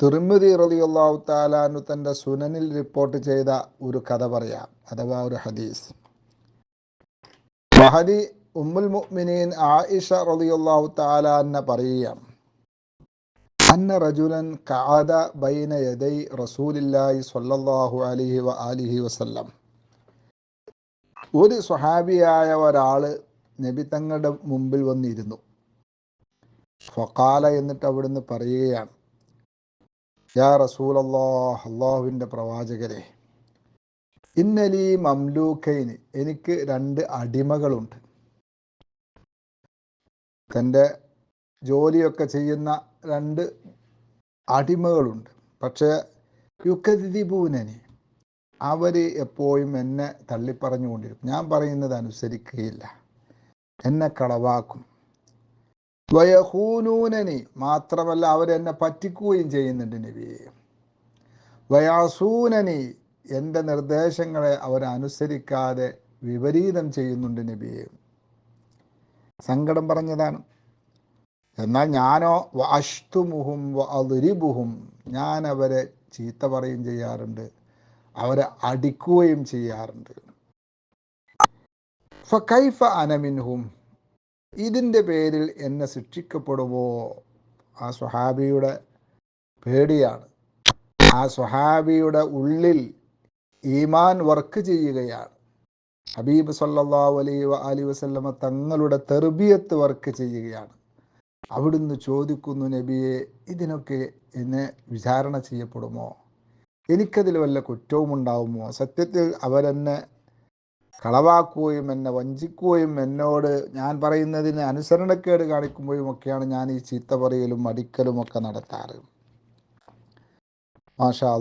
തുർമുദി റളിയല്ലാഹു താലാനു തന്റെ സുനനിൽ റിപ്പോർട്ട് ചെയ്ത ഒരു കഥ പറയാം അഥവാ ഒരു ഹദീസ്. മഹദി ഉമ്മുൽ മുഅ്മിനീൻ ആയിഷ റളിയല്ലാഹു താലാന്ന പറയുകയാണ് അന്ന റജുലൻ കഅദ ബൈന യദൈ റസൂലില്ലാഹി സ്വല്ലല്ലാഹു അലൈഹി വ ആലിഹി വസല്ലം. ഒരു സ്വഹാബിയായ ഒരാൾ നബി തങ്ങളുടെ മുമ്പിൽ വന്നിരുന്നു. ഫഖാല എന്നിട്ട് അവിടുന്ന് പറയുകയാണ് യാ റസൂൽ അള്ളാഹ് അള്ളാഹുവിന്റെ പ്രവാചകരെ ഇന്നലി മംലൂക്കൈന് എനിക്ക് രണ്ട് അടിമകളുണ്ട്. തന്റെ ജോലിയൊക്കെ ചെയ്യുന്ന രണ്ട് അടിമകളുണ്ട്. പക്ഷേ യുക്കതിപൂനനി അവർ എപ്പോഴും എന്നെ തള്ളിപ്പറഞ്ഞുകൊണ്ടിരിക്കും. ഞാൻ പറയുന്നത് അനുസരിക്കുകയില്ല. എന്നെ കളവാക്കും. വയഹൂനൂനനി. മാത്രമല്ല അവരെന്നെ പറ്റിക്കുകയും ചെയ്യുന്നുണ്ട് നബിയെ. വയാസൂനനി. എന്റെ നിർദ്ദേശങ്ങളെ അവരനുസരിക്കാതെ വിപരീതം ചെയ്യുന്നുണ്ട് നബിയെ. സങ്കടം പറഞ്ഞതാണ്. എന്നാൽ ഞാനോ അഷ്തുമുഹും അതിരിബുഹും ഞാൻ അവരെ ചീത്ത പറയും ചെയ്യാറുണ്ട്. അവരെ അടിക്കുകയും ചെയ്യാറുണ്ട്. ഫൈഫ അനമിൻഹും ഇതിന്റെ പേരിൽ എന്നെ ശിക്ഷിക്കപ്പെടുമോ? ആ സ്വഹാബിയുടെ പേടിയാണ്. ആ സ്വഹാബിയുടെ ഉള്ളിൽ ഈമാൻ വർക്ക് ചെയ്യുകയാണ്. ഹബീബ് സല്ലല്ലാഹു അലൈ അലി വസല്ലമ തങ്ങളുടെ തെർബിയത്ത് വർക്ക് ചെയ്യുകയാണ്. അവിടുന്ന് ചോദിക്കുന്നു നബിയെ ഇതിനൊക്കെ എന്നെ വിചാരണ ചെയ്യപ്പെടുമോ? എനിക്കതിൽ വല്ല കുറ്റവും ഉണ്ടാവുമോ സത്യത്തിൽ അവരെന്നെ കളവാക്കുകയും എന്നെ വഞ്ചിക്കുകയും എന്നോട് ഞാൻ പറയുന്നതിന് അനുസരണക്കേട് കാണിക്കുമ്പോഴും ഒക്കെയാണ് ഞാൻ ഈ ചീത്ത പറയലും അടിക്കലും ഒക്കെ നടത്താറ്. മാഷാ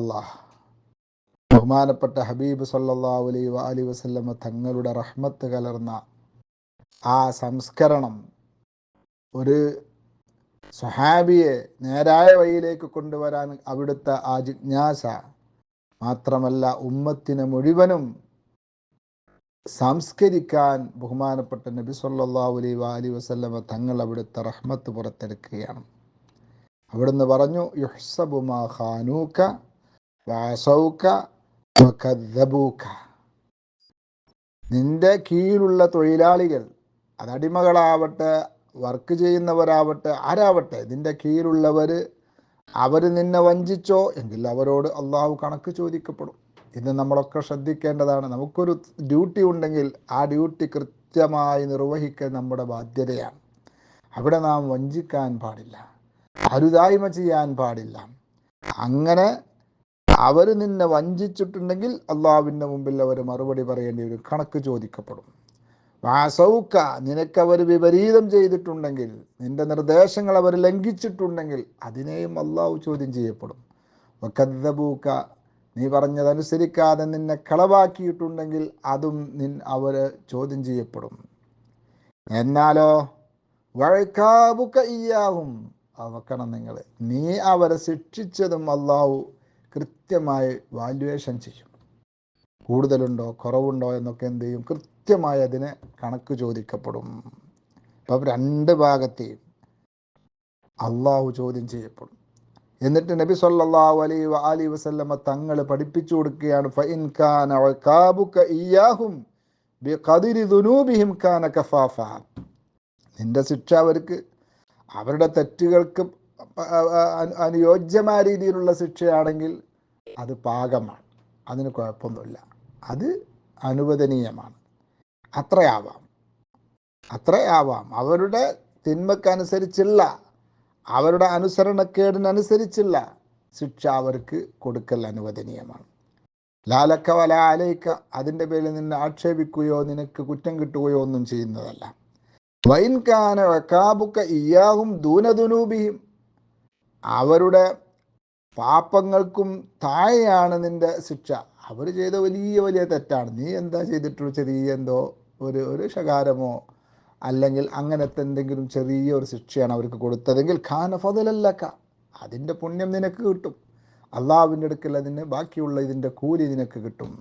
ബഹുമാനപ്പെട്ട ഹബീബ് സല്ലാ അലൈഹി അലി വസല്ലമ തങ്ങളുടെ റഹ്മത്ത് കലർന്ന ആ സംസ്കരണം ഒരു സ്വഹാബിയെ നേരായ വഴിയിലേക്ക് കൊണ്ടുവരാൻ അവിടുത്തെ ആ ജിജ്ഞാസ മാത്രമല്ല ഉമ്മത്തിന് മുഴുവനും സംസ്കരിക്കാൻ ബഹുമാനപ്പെട്ട നബി സല്ലല്ലാഹു അലൈഹി വാലി വസല്ലമ തങ്ങൾ അവിടുത്തെ റഹ്മത്ത് പുറത്തെടുക്കുകയാണ്. അവിടുന്ന് പറഞ്ഞു യുഹ്സബു മാ ഖാനൂക വാസൗക വകദ്ദബൂക നിന്റെ കീഴിലുള്ള തൊഴിലാളികൾ അത് അടിമകളാവട്ടെ വർക്ക് ചെയ്യുന്നവരാവട്ടെ ആരാവട്ടെ നിന്റെ കീഴിലുള്ളവർ അവർ നിന്നെ വഞ്ചിച്ചോ? എങ്കിൽ അവരോട് അള്ളാഹു കണക്ക് ചോദിക്കപ്പെടും. ഇത് നമ്മളൊക്കെ ശ്രദ്ധിക്കേണ്ടതാണ് നമുക്കൊരു ഡ്യൂട്ടി ഉണ്ടെങ്കിൽ ആ ഡ്യൂട്ടി കൃത്യമായി നിർവഹിക്കൽ നമ്മുടെ ബാധ്യതയാണ്. അവിടെ നാം വഞ്ചിക്കാൻ പാടില്ല. അരുതായ്മ ചെയ്യാൻ പാടില്ല. അങ്ങനെ അവർ നിന്നെ വഞ്ചിച്ചിട്ടുണ്ടെങ്കിൽ അള്ളാവിന്റെ മുമ്പിൽ അവർ മറുപടി പറയേണ്ടി വരും. കണക്ക് ചോദിക്കപ്പെടും. വാസൗക്ക നിനക്ക് അവർ വിപരീതം ചെയ്തിട്ടുണ്ടെങ്കിൽ നിന്റെ നിർദ്ദേശങ്ങൾ അവർ ലംഘിച്ചിട്ടുണ്ടെങ്കിൽ അതിനെയും അള്ളാഹു ചോദ്യം ചെയ്യപ്പെടും. നീ പറഞ്ഞതനുസരിക്കാതെ നിന്നെ കളവാക്കിയിട്ടുണ്ടെങ്കിൽ അതും നിൻ അവർ ചോദ്യം ചെയ്യപ്പെടും. എന്നാലോ? വഴക്കാബുക്ക ഇയാവും അവക്കണം നിങ്ങൾ നീ അവരെ ശിക്ഷിച്ചതും അള്ളാഹു കൃത്യമായി വാല്യുവേഷൻ ചെയ്യും. കൂടുതലുണ്ടോ? കുറവുണ്ടോ? എന്നൊക്കെ എന്ത് ചെയ്യും? കൃത്യമായി അതിനെ കണക്ക് ചോദിക്കപ്പെടും. അപ്പം രണ്ട് ഭാഗത്തെയും അള്ളാഹു ചോദ്യം ചെയ്യപ്പെടും. എന്നിട്ട് നബി സല്ലല്ലാഹു അലൈഹി വഅലി വസല്ലമ തങ്ങൾ പഠിപ്പിച്ചു കൊടുക്കുകയാണ് ഫഇൻ കാന ഉഖാബുക ഇയാഹും ദുനൂബിഹിം കാന കഫാഫ. നിന്റെ ശിക്ഷ അവർക്ക് അവരുടെ തെറ്റുകൾക്ക് അനുയോജ്യമായ രീതിയിലുള്ള ശിക്ഷയാണെങ്കിൽ അത് പാകമാണ്. അതിന് കുഴപ്പമൊന്നുമില്ല. അത് അനുവദനീയമാണ്. അത്രയാവാം. അത്രയാവാം. അവരുടെ തിന്മക്കനുസരിച്ചുള്ള അവരുടെ അനുസരണക്കേടിനനുസരിച്ചുള്ള ശിക്ഷ അവർക്ക് കൊടുക്കൽ അനുവദനീയമാണ്. ലാലക്ക വല ആലയിക്ക അതിന്റെ പേരിൽ നിന്നെ ആക്ഷേപിക്കുകയോ നിനക്ക് കുറ്റം കിട്ടുകയോ ഒന്നും ചെയ്യുന്നതല്ല. വൈൻകാന വക്കാബുക്ക ഇയാഹും ദൂനദുനൂബിയും അവരുടെ പാപ്പങ്ങൾക്കും താഴെയാണ് നിന്റെ ശിക്ഷ. അവർ ചെയ്ത വലിയ വലിയ തെറ്റാണ്. നീ എന്താ ചെയ്തിട്ടുള്ള ചെറിയ എന്തോ ഒരു ഒരു ശകാരമോ അല്ലെങ്കിൽ അങ്ങനത്തെ എന്തെങ്കിലും ചെറിയ ഒരു ശിക്ഷയാണ് അവർക്ക് കൊടുത്തതെങ്കിൽ ഖാന ഫതലല്ലക്ക അതിന്റെ പുണ്യം നിനക്ക് കിട്ടും. അള്ളാവിന്റെ അടുക്കൽ അതിന് ബാക്കിയുള്ള ഇതിന്റെ കൂലി നിനക്ക് കിട്ടും.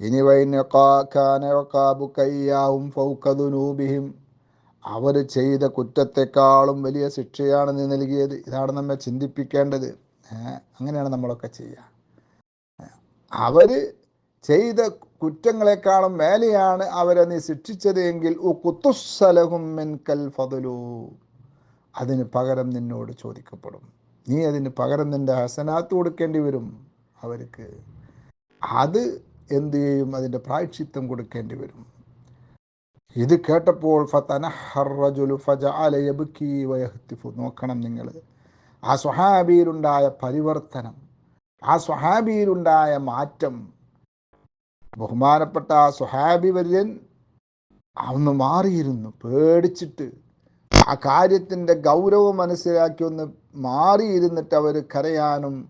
ഇനി വൈനക്കാനും ഫൗക്കതുനൂബിഹിം അവർ ചെയ്ത കുറ്റത്തെക്കാളും വലിയ ശിക്ഷയാണ് നീ നൽകിയത്. ഇതാണ് നമ്മെ ചിന്തിപ്പിക്കേണ്ടത്. അങ്ങനെയാണ് നമ്മളൊക്കെ ചെയ്യുക. അവർ ചെയ്ത കുറ്റങ്ങളെക്കാളും മേലെയാണ് അവരെ നീ ശിക്ഷിച്ചത് എങ്കിൽ കൽ അതിന് പകരം നിന്നോട് ചോദിക്കപ്പെടും. നീ അതിന് പകരം നിന്റെ ഹസനാത്ത് കൊടുക്കേണ്ടി വരും അവർക്ക്. അത് എന്തു ചെയ്യും? അതിന്റെ പ്രായക്ഷിത്വം കൊടുക്കേണ്ടി വരും. ഇത് കേട്ടപ്പോൾ നോക്കണം നിങ്ങൾ ആ സ്വഹാബിയിലുണ്ടായ പരിവർത്തനം ആ സ്വഹാബിയിലുണ്ടായ മാറ്റം ബഹുമാനപ്പെട്ട ആ സുഹാബി വര്യൻ അന്ന് മാറിയിരുന്നു പേടിച്ചിട്ട്. ആ കാര്യത്തിന്റെ ഗൗരവം മനസ്സിലാക്കി ഒന്ന് മാറിയിരുന്നിട്ട് അവർ കരയാനും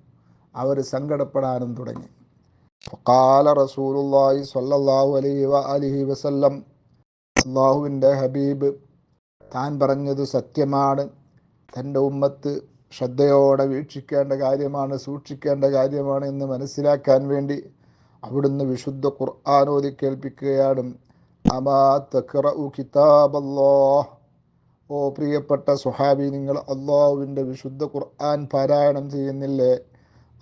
അവർ സങ്കടപ്പെടാനും തുടങ്ങി. കാല റസൂലുള്ളാഹി സ്വല്ലല്ലാഹു അലൈഹി അലിഹി വസല്ലം അള്ളാഹുവിന്റെ ഹബീബ് താൻ പറഞ്ഞത് സത്യമാണ്. തന്റെ ഉമ്മത്ത് ശ്രദ്ധയോടെ വീക്ഷിക്കേണ്ട കാര്യമാണ് സൂക്ഷിക്കേണ്ട കാര്യമാണ് എന്ന് മനസ്സിലാക്കാൻ വേണ്ടി അവിടുന്ന് വിശുദ്ധ ഖുർആൻ ഓതി കേൾപ്പിക്കുകയാണ്. അമാ കിതാബല്ലാഹ്. ഓ പ്രിയപ്പെട്ട സുഹാബി നിങ്ങൾ അള്ളാഹുവിന്റെ വിശുദ്ധ ഖുർആൻ പാരായണം ചെയ്യുന്നില്ലേ?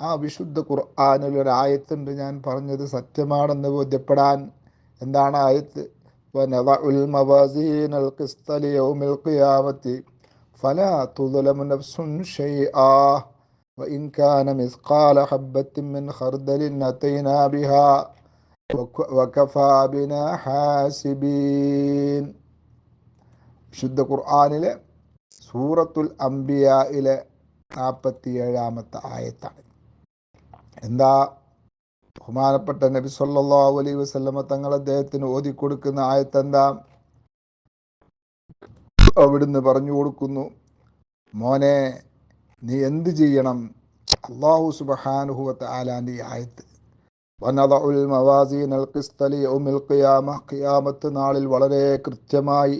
ആ വിശുദ്ധ ഖുർആാനിൽ ഒരു ആയത്തുണ്ട് ഞാൻ പറഞ്ഞത് സത്യമാണെന്ന് ബോധ്യപ്പെടാൻ. എന്താണ് ആയത്ത്? ഫലാ തുലമുൻ ഷെയ്ആ وإن كان مثقال حبة من خردل أتينا بها وكفى بنا حاسبين വിശുദ്ധ ഖുർആാനിലെ സൂറത്തുൽ അംബിയയിലെ നാൽപ്പത്തി ഏഴാമത്തെ ആയത്താണ് എന്താ ബഹുമാനപ്പെട്ട നബി സല്ലല്ലാഹു അലൈഹി വസല്ലമ തങ്ങൾ അദ്ദേഹത്തിന് ഓതി കൊടുക്കുന്ന ആയത്ത് എന്താ അവിടുന്ന് പറഞ്ഞു കൊടുക്കുന്നു മോനെ നീ എന്ത് ചെയ്യണം? അള്ളാഹു സുബഹാനുഹുവത്ത് ആലാന്റെ ആയത്ത്. വനദഉൽ മവാസീൻ ഖിയാമത്ത് നാളിൽ വളരെ കൃത്യമായി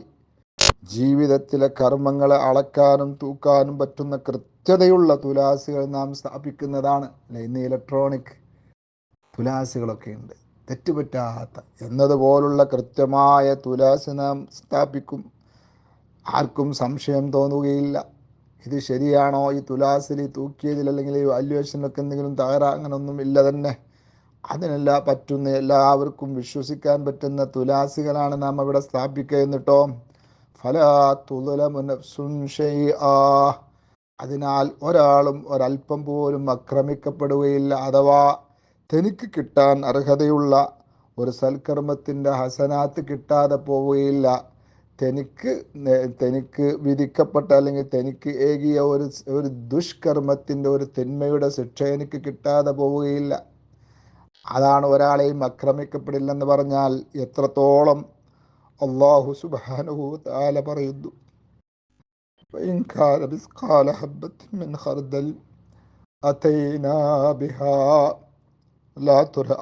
ജീവിതത്തിലെ കർമ്മങ്ങളെ അളക്കാനും തൂക്കാനും പറ്റുന്ന കൃത്യതയുള്ള തുലാസുകൾ നാം സ്ഥാപിക്കുന്നതാണ്. ഇന്ന് ഇലക്ട്രോണിക് തുലാസുകളൊക്കെ ഉണ്ട്. തെറ്റുപറ്റാത്ത എന്നതുപോലുള്ള കൃത്യമായ തുലാസ് നാം സ്ഥാപിക്കും. ആർക്കും സംശയം തോന്നുകയില്ല. ഇത് ശരിയാണോ? ഈ തുലാസിൽ തൂക്കിയതിൽ അല്ലെങ്കിൽ ഈ വാല്യുവേഷനിലൊക്കെ എന്തെങ്കിലും തകരാ അങ്ങനൊന്നും ഇല്ല തന്നെ. അതിനെല്ലാം പറ്റുന്ന എല്ലാവർക്കും വിശ്വസിക്കാൻ പറ്റുന്ന തുലാസികളാണ് നാം അവിടെ സ്ഥാപിക്കുക എന്നിട്ടോ? ഫല തുലമുനഫ്സുൻ ആ അതിനാൽ ഒരാളും ഒരല്പം പോലും ആക്രമിക്കപ്പെടുകയില്ല അഥവാ തനിക്ക് കിട്ടാൻ അർഹതയുള്ള ഒരു സൽക്കർമ്മത്തിന്റെ ഹസനാത്ത് കിട്ടാതെ പോവുകയില്ല. തനിക്ക് തനിക്ക് വിധിക്കപ്പെട്ട അല്ലെങ്കിൽ തനിക്ക് ഏകിയ ഒരു ഒരു ദുഷ്കർമ്മത്തിന്റെ ഒരു തിന്മയുടെ ശിക്ഷ എനിക്ക് കിട്ടാതെ പോവുകയില്ല. അതാണ് ഒരാളെയും ആക്രമിക്കപ്പെടില്ലെന്ന് പറഞ്ഞാൽ എത്രത്തോളം അള്ളാഹു സുബാനുഹു താല പറയുന്നു.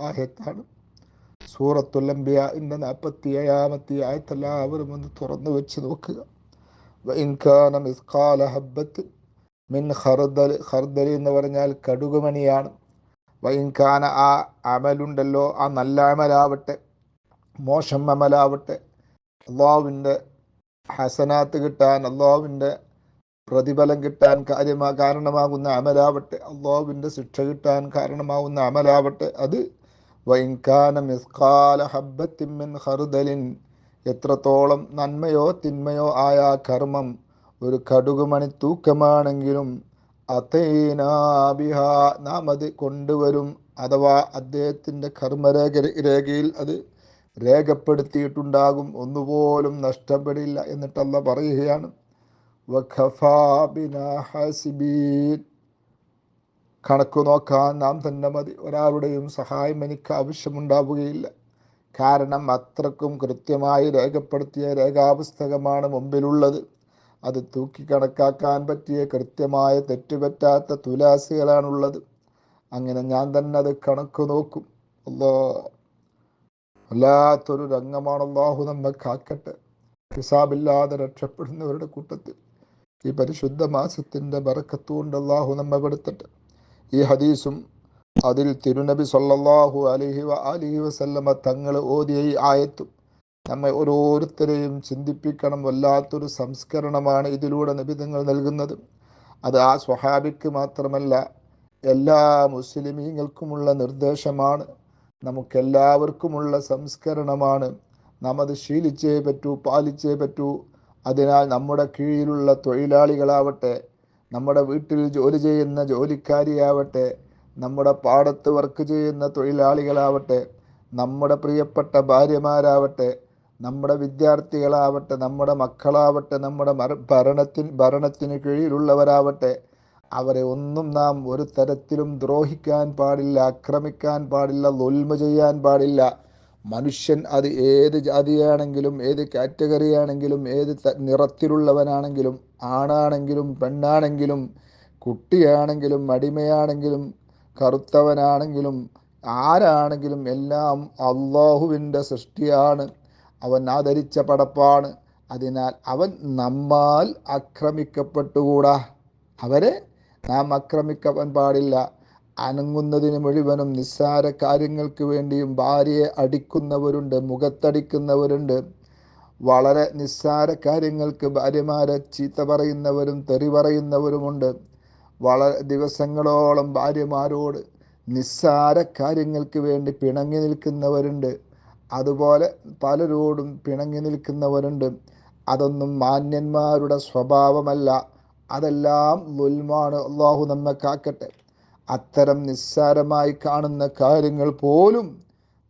ആയത്താണ്. സൂറത്തുൽ അംബിയാഇന്റെ നാൽപ്പത്തി ഏഴാമത്തെ ആയത്തെല്ലാവരും ഒന്ന് തുറന്നു വെച്ച് നോക്കുക. വൈൻഖാന മിസ്കാല ഹബ്ബത്ത് മിൻ ഹർദൽ ഹർദൽ എന്ന് പറഞ്ഞാൽ കടുകുമണിയാണ്. വൈൻഖാന ആ അമലുണ്ടല്ലോ ആ നല്ല അമലാവട്ടെ മോശം അമലാവട്ടെ അള്ളാവിന്റെ ഹസനാത്ത് കിട്ടാൻ അള്ളാവിന്റെ പ്രതിഫലം കിട്ടാൻ കാര്യമാ കാരണമാകുന്ന അമലാവട്ടെ അള്ളാഹുവിന്റെ ശിക്ഷ കിട്ടാൻ കാരണമാകുന്ന അമലാവട്ടെ അത് വൈൻകാന മിസ്കാല ഹബ്ബത്തിമ്മിൻ ഹറുദലിൻ എത്രത്തോളം നന്മയോ തിന്മയോ ആയ കർമ്മം ഒരു കടുകുമണി തൂക്കമാണെങ്കിലും അതേനാബിഹ നാം അത് കൊണ്ടുവരും അഥവാ അദ്ദേഹത്തിന്റെ കർമ്മരേഖ രേഖയിൽ അത് രേഖപ്പെടുത്തിയിട്ടുണ്ടാകും. ഒന്നുപോലും നഷ്ടപ്പെടില്ല എന്നിട്ടല്ല പറയുകയാണ്. കണക്ക് നോക്കാൻ നാം തന്നെ മതി. ഒരാളുടെയും സഹായം എനിക്ക് ആവശ്യമുണ്ടാവുകയില്ല. കാരണം അത്രക്കും കൃത്യമായി രേഖപ്പെടുത്തിയ രേഖാപുസ്തകമാണ് മുമ്പിലുള്ളത്. അത് തൂക്കി കണക്കാക്കാൻ പറ്റിയ കൃത്യമായ തെറ്റുപറ്റാത്ത തുലാസികളാണുള്ളത്. അങ്ങനെ ഞാൻ തന്നെ അത് കണക്ക് നോക്കും. അല്ലോ വല്ലാത്തൊരു രംഗമാണ് അള്ളാഹു നമ്മെ കാക്കട്ടെ. ഹിസാബില്ലാതെ രക്ഷപ്പെടുന്നവരുടെ കൂട്ടത്തിൽ ഈ പരിശുദ്ധ മാസത്തിന്റെ ബറക്കത്തുകൊണ്ട് അള്ളാഹു നമ്മെ പെടുത്തട്ടെ. ഈ ഹദീസും അതിൽ തിരുനബി സല്ലല്ലാഹു അലൈഹി വ അലഹി വസല്ലമ തങ്ങൾ ഓതിയ ഈ ആയത്തും നമ്മെ ഓരോരുത്തരെയും ചിന്തിപ്പിക്കണം. വല്ലാത്തൊരു സംസ്കരണമാണ് ഇതിലൂടെ നബി തങ്ങൾ നൽകുന്നത്. അത് ആ സ്വഹാബിക്ക് മാത്രമല്ല എല്ലാ മുസ്ലിമീങ്ങൾക്കുമുള്ള നിർദ്ദേശമാണ്. നമുക്കെല്ലാവർക്കുമുള്ള സംസ്കരണമാണ്. നാം അത് ശീലിച്ചേ പറ്റൂ പാലിച്ചേ പറ്റൂ. അതിനാൽ നമ്മുടെ കീഴിലുള്ള തൊഴിലാളികളാവട്ടെ നമ്മുടെ വീട്ടിൽ ജോലി ചെയ്യുന്ന ജോലിക്കാരിയാവട്ടെ നമ്മുടെ പാടത്ത് വർക്ക് ചെയ്യുന്ന തൊഴിലാളികളാവട്ടെ നമ്മുടെ പ്രിയപ്പെട്ട ഭാര്യമാരാവട്ടെ നമ്മുടെ വിദ്യാർത്ഥികളാവട്ടെ നമ്മുടെ മക്കളാവട്ടെ നമ്മുടെ ഭരണത്തിന് ഭരണത്തിന് കീഴിലുള്ളവരാവട്ടെ അവരെ ഒന്നും നാം ഒരു തരത്തിലും ദ്രോഹിക്കാൻ പാടില്ല ആക്രമിക്കാൻ പാടില്ല ദുൽമ ചെയ്യാൻ പാടില്ല. മനുഷ്യൻ അത് ഏത് ജാതിയാണെങ്കിലും ഏത് കാറ്റഗറി ആണെങ്കിലും ഏത് നിറത്തിലുള്ളവനാണെങ്കിലും ആണാണെങ്കിലും പെണ്ണാണെങ്കിലും കുട്ടിയാണെങ്കിലും അടിമയാണെങ്കിലും കറുത്തവനാണെങ്കിലും ആരാണെങ്കിലും എല്ലാം അള്ളാഹുവിന്റെ സൃഷ്ടിയാണ്. അവൻ ആദരിച്ച പടപ്പാണ്. അതിനാൽ അവൻ നമ്മാൽ ആക്രമിക്കപ്പെട്ടുകൂടാ. അവരെ നാം ആക്രമിക്കാൻ പാടില്ല. അനങ്ങുന്നതിന് മുഴുവനും നിസ്സാര കാര്യങ്ങൾക്ക് വേണ്ടിയും ഭാര്യയെ അടിക്കുന്നവരുണ്ട് മുഖത്തടിക്കുന്നവരുണ്ട്. വളരെ നിസ്സാര കാര്യങ്ങൾക്ക് ഭാര്യമാരെ ചീത്ത പറയുന്നവരും തെറി പറയുന്നവരുമുണ്ട്. വളരെ ദിവസങ്ങളോളം ഭാര്യമാരോട് നിസ്സാര കാര്യങ്ങൾക്ക് വേണ്ടി പിണങ്ങി നിൽക്കുന്നവരുണ്ട്. അതുപോലെ പലരോടും പിണങ്ങി നിൽക്കുന്നവരുണ്ട്. അതൊന്നും മാന്യന്മാരുടെ സ്വഭാവമല്ല. അതെല്ലാം ലുൽമാണ് അള്ളാഹു നമ്മെ കാക്കട്ടെ. അത്തരം നിസ്സാരമായി കാണുന്ന കാര്യങ്ങൾ പോലും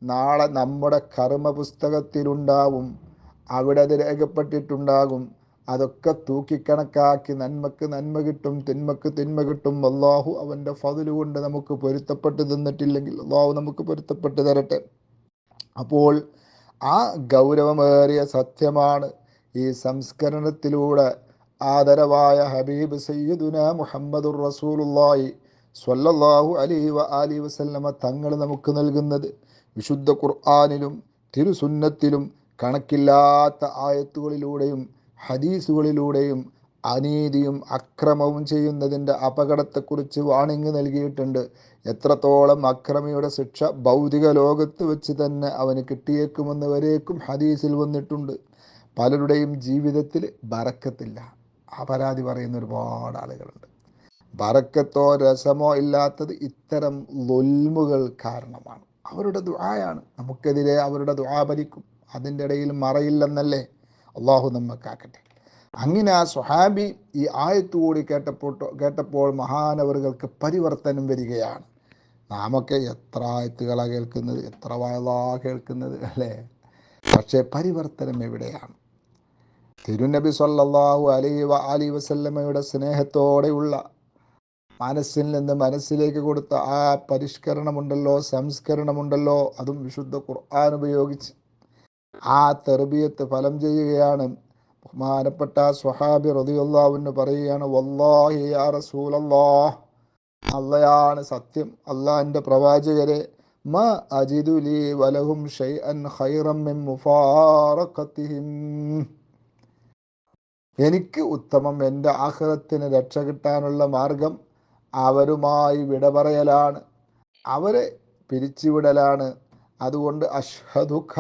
നാളെ നമ്മുടെ കർമ്മ പുസ്തകത്തിലുണ്ടാവും അവിടെ അത് രേഖപ്പെട്ടിട്ടുണ്ടാകും. അതൊക്കെ തൂക്കിക്കണക്കാക്കി നന്മക്ക് നന്മ കിട്ടും തിന്മക്ക് തിന്മ കിട്ടും. അള്ളാഹു അവന്റെ ഫതിൽ കൊണ്ട് നമുക്ക് പൊരുത്തപ്പെട്ട് തന്നിട്ടില്ലെങ്കിൽ അള്ളാഹു നമുക്ക് പൊരുത്തപ്പെട്ട് തരട്ടെ. അപ്പോൾ ആ ഗൗരവമേറിയ സത്യമാണ് ഈ സംസ്കരണത്തിലൂടെ ആദരവായ ഹബീബ് സയ്യിദുന മുഹമ്മദുർ റസൂലുള്ളാഹി സ്വല്ലല്ലാഹു അലൈഹി വ അലി വസല്ലമ തങ്ങൾ നമുക്ക് നൽകുന്നത് വിശുദ്ധ ഖുർആാനിലും തിരുസുന്നത്തിലും കണക്കില്ലാത്ത ആയത്തുകളിലൂടെയും ഹദീസുകളിലൂടെയും അനീതിയും അക്രമവും ചെയ്യുന്നതിന്റെ അപകടത്തെക്കുറിച്ച് വാണിംഗ് നൽകിയിട്ടുണ്ട്. എത്രത്തോളം അക്രമിയുടെ ശിക്ഷ ഭൗതിക ലോകത്ത് വെച്ച് തന്നെ അവന് കിട്ടിയേക്കുമെന്ന് വരേക്കും ഹദീസിൽ വന്നിട്ടുണ്ട്. പലരുടെയും ജീവിതത്തിൽ ബറക്കത്തില്ല. ആ പറയുന്ന ഒരുപാട് ആളുകളുണ്ട്. ബറക്കത്തോ രസമോ ഇല്ലാത്തത് ഇത്തരം ലൊൽമുകൾ കാരണമാണ്. അവരുടെ ദുആയാണ്. നമുക്കെതിരെ അവരുടെ ദുആ ഭരിക്കും. അതിന്റെ ഇടയിൽ മറയില്ലെന്നല്ലേ? അള്ളാഹു നമ്മക്കാക്കട്ടെ അങ്ങനെ ആ സുഹാബി ഈ ആയത്ത് കൂടി കേട്ടപ്പോൾ കേട്ടപ്പോൾ മഹാനവറുകൾക്ക് പരിവർത്തനം വരികയാണ്. നാമൊക്കെ എത്ര ആയത്തുകളാണ് കേൾക്കുന്നത്? എത്ര വയലാ കേൾക്കുന്നത് അല്ലേ? പക്ഷേ പരിവർത്തനം എവിടെയാണ്? തിരുനബി സല്ലാഹു അലൈഹി വ അലി വസല്ലമ്മയുടെ സ്നേഹത്തോടെയുള്ള മനസ്സിൽ നിന്ന് മനസ്സിലേക്ക് കൊടുത്ത ആ പരിഷ്കരണമുണ്ടല്ലോ സംസ്കരണമുണ്ടല്ലോ അതും വിശുദ്ധ ഖുർആൻ ഉപയോഗിച്ച് ആ തെർബിയത്ത് ഫലം ചെയ്യുകയാണ്. ബഹുമാനപ്പെട്ട സ്വഹാബി റതിയുള്ളാവിന് പറയുകയാണ് വല്ലാഹി യാ അള്ളയാണ് സത്യം. അള്ളാഹിന്റെ പ്രവാചകരെ മ അജിദുലി വലഹും ഷൈഅൻ ഖൈറം മിൻ മുഫാറക്കത്തിഹിം എനിക്ക് ഉത്തമം എന്റെ ആഹ്റത്തിന് രക്ഷ കിട്ടാനുള്ള മാർഗം അവരുമായി വിട പറയലാണ് അവരെ പിരിച്ചുവിടലാണ്. അതുകൊണ്ട് അഷ്ഹദുഖ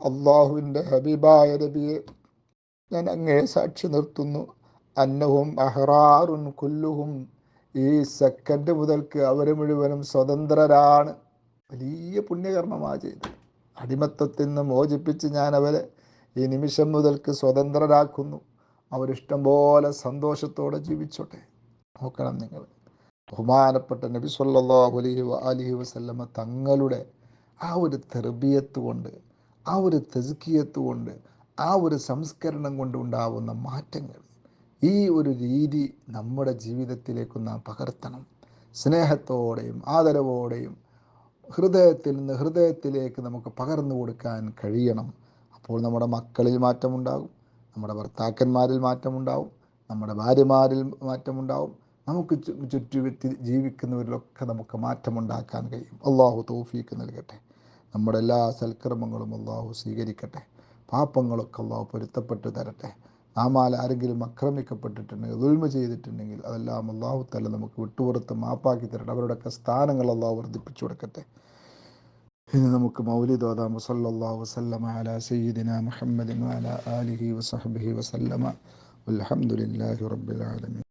അള്ളാഹുവിന്റെ ഹബീബായ നബിയെ ഞാൻ അങ്ങേ സാക്ഷി നിർത്തുന്നു. അന്നവും അഹ്റാറുൻ കുല്ലുഹും ഈ സെക്കൻഡ് മുതൽക്ക് അവർ മുഴുവനും സ്വതന്ത്രരാണ്. വലിയ പുണ്യകർമ്മമാണ് ചെയ്തത്. അടിമത്തത്തിൽ നിന്ന് മോചിപ്പിച്ച് ഞാൻ അവരെ ഈ നിമിഷം മുതൽക്ക് സ്വതന്ത്രരാക്കുന്നു. അവരിഷ്ടം പോലെ സന്തോഷത്തോടെ ജീവിച്ചോട്ടെ. നോക്കണം നിങ്ങൾ. ബഹുമാനപ്പെട്ട നബി സല്ലല്ലാഹു അലൈഹി അലിഹി വസല്ലമ തങ്ങളുടെ ആ ഒരു തെർബിയത്ത് കൊണ്ട് ആ ഒരു തെസ്കിയത്ത് കൊണ്ട് ആ ഒരു സംസ്കരണം കൊണ്ട് ഉണ്ടാവുന്ന മാറ്റങ്ങൾ ഈ ഒരു രീതി നമ്മുടെ ജീവിതത്തിലേക്ക് നാം പകർത്തണം. സ്നേഹത്തോടെയും ആദരവോടെയും ഹൃദയത്തിൽ നിന്ന് ഹൃദയത്തിലേക്ക് നമുക്ക് പകർന്നു കൊടുക്കാൻ കഴിയണം. അപ്പോൾ നമ്മുടെ മക്കളിൽ മാറ്റമുണ്ടാകും നമ്മുടെ ഭർത്താക്കന്മാരിൽ മാറ്റമുണ്ടാവും നമ്മുടെ ഭാര്യമാരിൽ മാറ്റമുണ്ടാവും നമുക്ക് ചുറ്റുവെത്തി ജീവിക്കുന്നവരിലൊക്കെ നമുക്ക് മാറ്റമുണ്ടാക്കാൻ കഴിയും. അള്ളാഹു തോഫീക്ക് നൽകട്ടെ. നമ്മുടെ എല്ലാ സൽക്കർമ്മങ്ങളും അള്ളാഹു സ്വീകരിക്കട്ടെ. പാപങ്ങളൊക്കെ അള്ളാഹു പൊരുത്തപ്പെട്ട് തരട്ടെ. നാമാൽ ആരെങ്കിലും ആക്രമിക്കപ്പെട്ടിട്ടുണ്ടെങ്കിൽ ദുൽമ ചെയ്തിട്ടുണ്ടെങ്കിൽ അതെല്ലാം അള്ളാഹു തല നമുക്ക് വിട്ടുപുറത്ത് മാപ്പാക്കി തരട്ടെ. അവരുടെയൊക്കെ സ്ഥാനങ്ങൾ അള്ളാഹു വർദ്ധിപ്പിച്ചു കൊടുക്കട്ടെ. ഇനി നമുക്ക് മൗലിദ് ഓതാം വസല്ലല്ലാഹു വസല്ലമ അലാ സയ്യിദിന മുഹമ്മദിൻ വഅലാ ആലിഹി വസഹ്ബിഹി വസല്ലമ. അലഹമുല്ലാഹി റബ്ബിൽ ആലമീൻ.